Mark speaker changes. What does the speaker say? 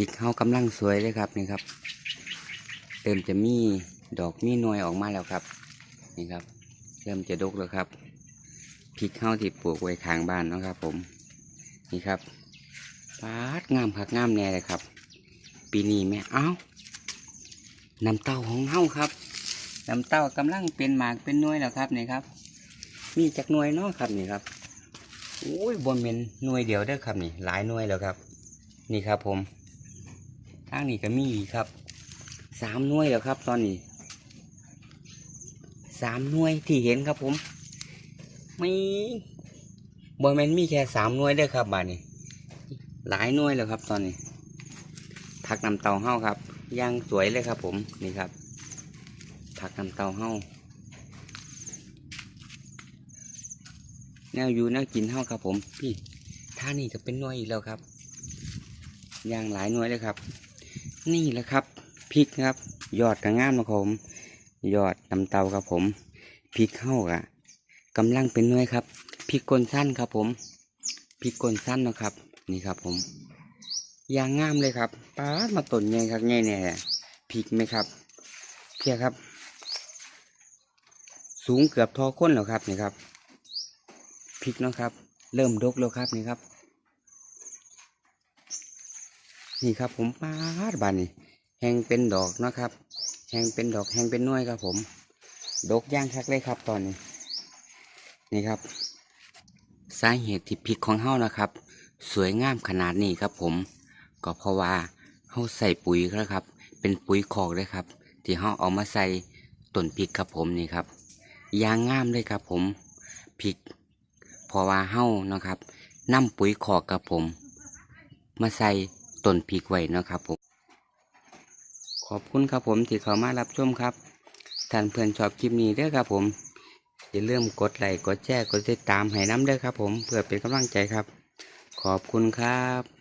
Speaker 1: พริกเฮากำลังสวยเลยครับนี่ครับเริ่มจะมีดอกมีหน่วยออกมาแล้วครับ นี่ครับ เริ่มจะดกแล้วครับพริกเฮาที่ปลูกไว้ข้างบ้านนะครับ ผม นี่ครับปาดงามคักงามแน่เลยครับ ปีนี้แม่เอ้าน้ำเต้าของเฮาครับน้ำเต้ากำลังเป็นหมากเป็นหน่วยแล้วครับนี่ครับ มีจากหน่วยเนาะครับนี่ครับโอ้ยบนเป็นหน่วยเดียวเด้อครับนี่ หลายหน่วยแล้วครับ นี่ครับผม ทางนี้ก็มีครับสามหน่วยแล้วครับ ตอนนี้สามหน่วยที่เห็นครับผมไม่บนมันมีแค่สามหน่วยเด้อครับบาดนี้ หลายหน่วยแล้วครับ ตอนนี้ผักนำเตาเฮ้าครับย่างสวยเลยครับ ผมนี่ครับผักนำเตาเฮ้าแนวอยู่แนวกินเฮ้าครับผมพี่ท่านี่ก็เป็นหน่วยอีกแล้วครับย่างหลายหน่วยเลยครับ นี่แหละครับพริกครับ ยอดกระงามนะครับผม ยอดน้ำเตาครับผมพริกเฮ้าอะกำลังเป็นน่วยครับพริกกลสั้นครับผมพริกกลสั้นนะครับ นี่ครับผมยางงามเลยครับป้ามาต้นใหญ่ครับใหญ่แน่พริกไหมครับเพียครับ สูงเกือบทอก้นแล้วครับนี่ครับพริกเนาะครับ เริ่มดกแล้วครับนี่ครับ นี่ครับผมปาดบานนี่แหงเป็นดอกนะครับแหงเป็นดอกแหงเป็นน่วยครับผม ดกย่างคักเลยครับตอนนี้ นี่ครับ สาเหตุที่พริกของเฮานะครับ สวยงามขนาดนี้ครับผม ก็เพราะว่าเฮาใส่ปุ๋ยครับ เป็นปุ๋ยคอกเลยครับ ที่เฮาเอามาใส่ต้นพริกครับผมนี่ครับยางงามเลยครับผมพริกเพราะว่าเฮานะครับนำปุ๋ยคอกครับผม มาใส่ ต้นพริกไว้เนาะครับผม ขอบคุณครับผมที่เข้ามารับชมครับท่านเพื่อนชอบคลิปนี้ด้อครับผมอย่าลืมกดไลค์กดแชร์กดติดตามให้น้ำด้อครับผมเพื่อเป็นกำลังใจครับ ขอบคุณครับ